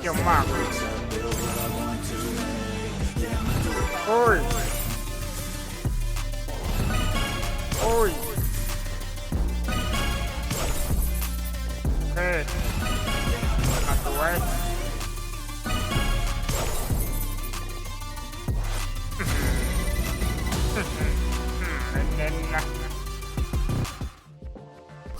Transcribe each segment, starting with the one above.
เยี่ยมมากโอ้ยโอ้ยโอเ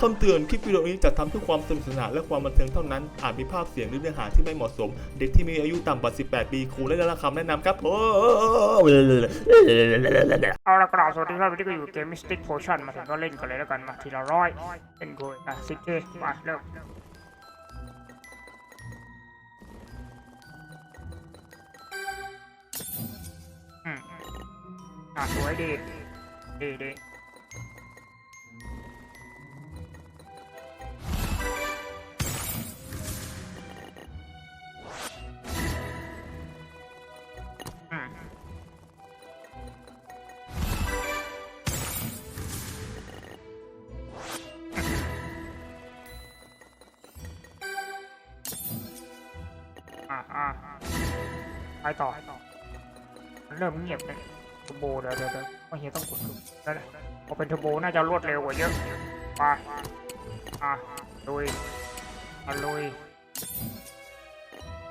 คำเตือนคลิปวิดีโอนี้จัดทำเพื่อความสนุกสนานและความบันเทิงเท่านั้น อาจมีภาพเสียงหรือเนื้อหาที่ไม่เหมาะสม เด็กที่มีอายุต่ำกว่า 18 ปีครูและได้รับคำแนะนำครับโอ้เอาละกราบสวัสดีครับวันนี้ก็อยู่เกม Mystic Potion มาถึงก็เล่นกันเลยแล้วกันมาทีละร้อยเล่นกูอะสิบเกมาเริ่มอืมอะสวยดีดีดี อ่าไปต่อ มันเริ่มเงียบเลยเทอร์โบเดี๋ยวเดี๋ยวเดี๋ยวไม่เฮียต้องกดดูนั่นแหละพอเป็นเทอร์โบน่าจะรวดเร็วกว่าเยอะไปอะลุยอะลุย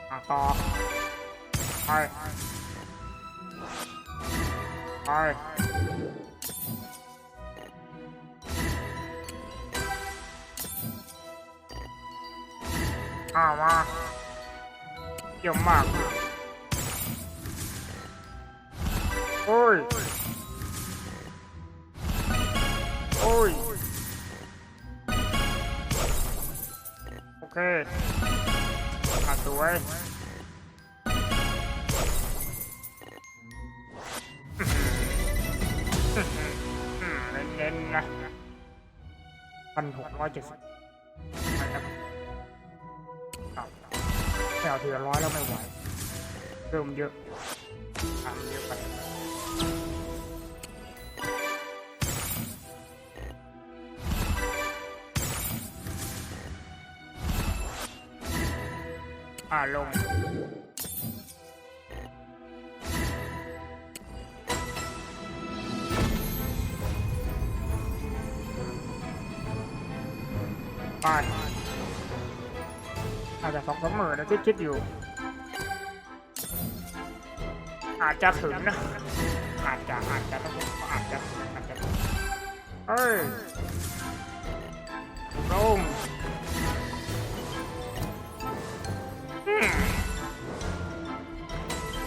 อะต่อไปไปอ่ามา เยี่ยมมาก โอ้ย โอ้ย โอเคอะสวยเน้นๆนะพันหกร้อยเจ็ดสิบนะครับ ไม่เอาทีละร้อยแล้วไม่ไหวเริ่มเยอะทำเยอะไปอ่าลงไป อาจจะสองสามหมื่นนะที่คิดอยู่ อาจจะถึงนะ อาจจะอาจจะต้องอาจจะอาจจะเอ้ยลงอืม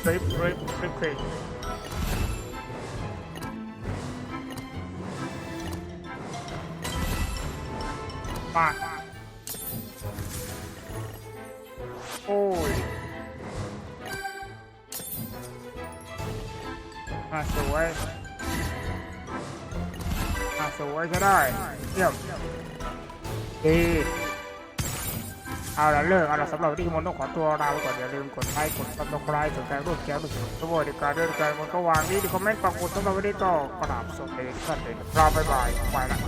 ริบริบริบคลิกมา อะสวยอะสวยก็ได้เยี่ยมดีเอาละเลิกเอาละสำหรับที่มนต้องขอตัวลาไปก่อนอย่าลืมกดไลค์กดซับสไครต์สนใจรูปแก้วรูปสวัสดีการเดินการมันก็วางนี้ในคอมเมนต์ปักหมุดสำหรับวันนี้ก็กราบสวัสดีท่านเลยรับบายบายไปละ